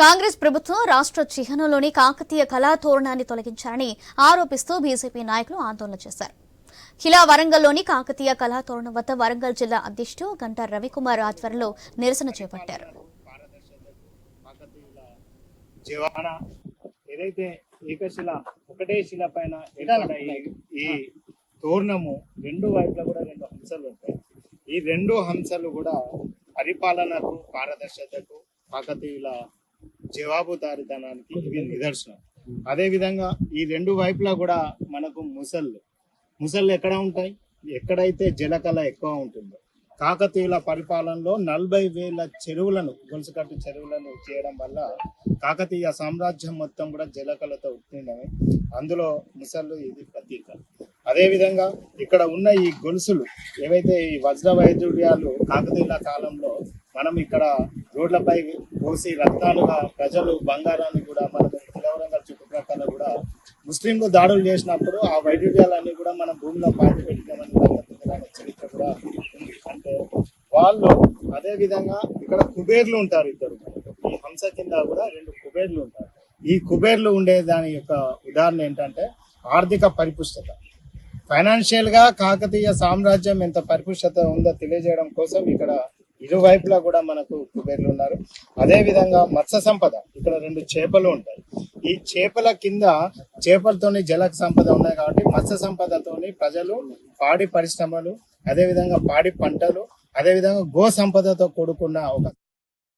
కాంగ్రెస్ ప్రభుత్వం రాష్ట్ర చిహ్నంలోని కాకతీయ కళాతోరణాన్ని తొలగించారని ఆరోపిస్తూ బీజేపీ నాయకులు ఆందోళన చేశారు. కిలా వరంగల్లోని కాకతీయ కళాతోరణం వద్ద వరంగల్ జిల్లా అధ్యక్షుడు గంటా రవికుమార్ ఆధ్వర్యంలో నిరసన చేపట్టారు. ఏదైతే ఏకశిల ఒకటే శిల పైన ఈ తోరణము రెండు వైపులా కూడా రెండు హంసలు ఉంటాయి. ఈ రెండు హంసలు కూడా పరిపాలనకు పారదర్శకతకు కాకతీయుల జవాబుదారితనానికి ఇవి నిదర్శనం. అదే విధంగా ఈ రెండు వైపులా కూడా మనకు ముసళ్ళు. ముసళ్ళు ఎక్కడ ఉంటాయి? ఎక్కడైతే జలకళ ఎక్కువ ఉంటుందో. కాకతీయుల పరిపాలనలో నలభై వేల చెరువులను గొలుసుకట్టు చెరువులను చేయడం వల్ల కాకతీయ సామ్రాజ్యం మొత్తం కూడా జలకళతో ఉట్టినవి అందులో ముసళ్ళు ఇది ప్రతీక. అదేవిధంగా ఇక్కడ ఉన్న ఈ గొలుసులు ఏవైతే ఈ వజ్ర వైద్యుర్యాలు కాకతీయుల కాలంలో మనం ఇక్కడ రోడ్లపై పోసి రక్తాలుగా ప్రజలు బంగారాన్ని కూడా మనం కిలవరంగల్ చుట్టుప్రక్కల కూడా ముస్లింలు దాడులు చేసినప్పుడు ఆ వైద్యాలన్నీ కూడా మనం భూమిలో పాతి పెట్టినామని చరిత్ర కూడా ఉంది. అంటే వాళ్ళు అదే విధంగా ఇక్కడ కుబేర్లు ఉంటారు ఇద్దరు. ఈ హంస కింద కూడా రెండు కుబేర్లు ఉంటారు. ఈ కుబేర్లు ఉండే దాని యొక్క ఉదాహరణ ఏంటంటే ఆర్థిక పరిపుష్టత. ఫైనాన్షియల్గా కాకతీయ సామ్రాజ్యం ఎంత పరిపుష్టత ఉందో తెలియజేయడం కోసం ఇక్కడ ఇరువైపులా కూడా మనకు కుబేర్లు ఉన్నారు. అదే విధంగా మత్స్య సంపద ఇక్కడ రెండు చేపలు ఉంటాయి. ఈ చేపల కింద చేపలతోని జల సంపద ఉన్నాయి కాబట్టి మత్స్య సంపదతోని ప్రజలు పాడి పరిశ్రమలు అదే విధంగా పాడి పంటలు అదే విధంగా గో సంపదతో కూడుకున్న ఒక